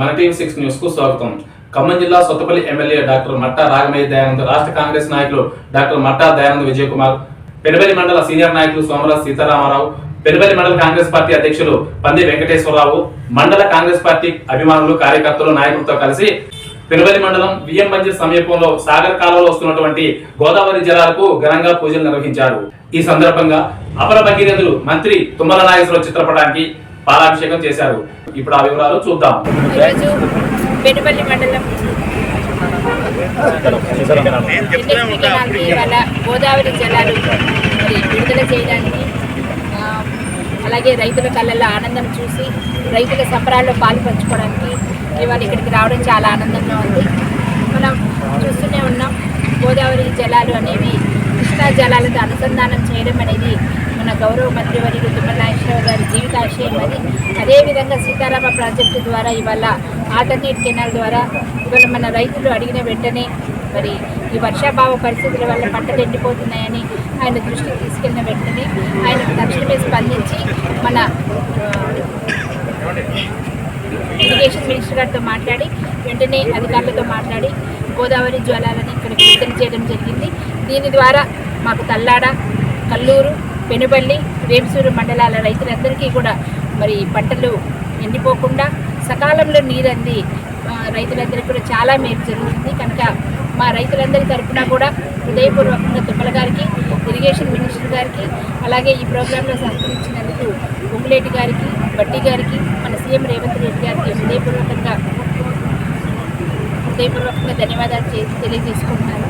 మన TV six న్యూస్కు స్వాగతం. ఖమ్మం జిల్లా సొత్తపల్లి ఎమ్మెల్యే డాక్టర్ మట్టా రాగమయ్య దయానంద్ రాష్ట్ర కాంగ్రెస్ నాయకులు డాక్టర్ మట్టా దయానంద్ విజయ్ కుమార్ పెనుబలి మండల సీనియర్ నాయకులు సోమరాజ్ సీతారామారావు పెనుబలి మండల కాంగ్రెస్ పార్టీ అధ్యక్షులు పంది వెంకటేశ్వరరావు మండల కాంగ్రెస్ పార్టీ అభిమానులు కార్యకర్తలు నాయకులతో కలిసి పెనుబలి మండలం విఎం మంజిల్ సమీపంలో సాగర్ కాలంలో వస్తున్నటువంటి గోదావరి జలాలకు ఘనంగా పూజలు నిర్వహించారు. ఈ సందర్భంగా అపర భగీరథులు మంత్రి తుమ్మల నాగేశ్వరరావు చిత్రపటానికి పాలాభిషేకం చేశారు. ఇప్పుడు ఆ వివరాలు చూద్దాం. మండలం గోదావరి జలాలు విడుదల చేయడానికి అలాగే రైతుల కళ్ళల్లో ఆనందం చూసి రైతుల సంబరాల్లో పాలు పంచుకోవడానికి ఇవాళ ఇక్కడికి రావడం చాలా ఆనందంగా ఉంది. మనం చూస్తూనే ఉన్నాం గోదావరి జలాలు అనేవి జలాలతో అనుసంధానం చేయడం అనేది మన గౌరవ మంత్రివర్యులు తుమ్మల నాగేశ్వరరావు గారి జీవితాశయం అది. అదేవిధంగా సీతారామ ప్రాజెక్టు ద్వారా ఇవాళ ఆల్టర్నేట్ కెనాల్ ద్వారా ఇవాళ మన రైతులు అడిగిన వెంటనే మరి ఈ వర్షాభావ పరిస్థితుల వల్ల పంటలు ఎండిపోతున్నాయని ఆయన దృష్టికి తీసుకెళ్ళిన వెంటనే ఆయన తక్షణమే స్పందించి మన ఇరిగేషన్ మినిస్టర్ గారితో మాట్లాడి వెంటనే అధికారులతో మాట్లాడి గోదావరి జ్వాలాలని ఇక్కడ విడుదల చేయడం జరిగింది. దీని ద్వారా మాకు తల్లాడ కల్లూరు పెనుబల్లి రేమసూరు మండలాల రైతులందరికీ కూడా మరి పంటలు ఎండిపోకుండా సకాలంలో నీరంది ఆ, రైతులందరికీ కూడా చాలా మేలు జరుగుతుంది. కనుక మా రైతులందరి తరఫున కూడా హృదయపూర్వకంగా తుప్పల గారికి ఇరిగేషన్ మినిస్టర్ గారికి అలాగే ఈ ప్రోగ్రాంలో సహకరించినందుకు ఉమ్మిలేటి గారికి బట్టి గారికి మన సీఎం రేవంత్ రెడ్డి గారికి హృదయపూర్వకంగా హృదయపూర్వకంగా ధన్యవాదాలు తెలియజేసుకుంటున్నాను.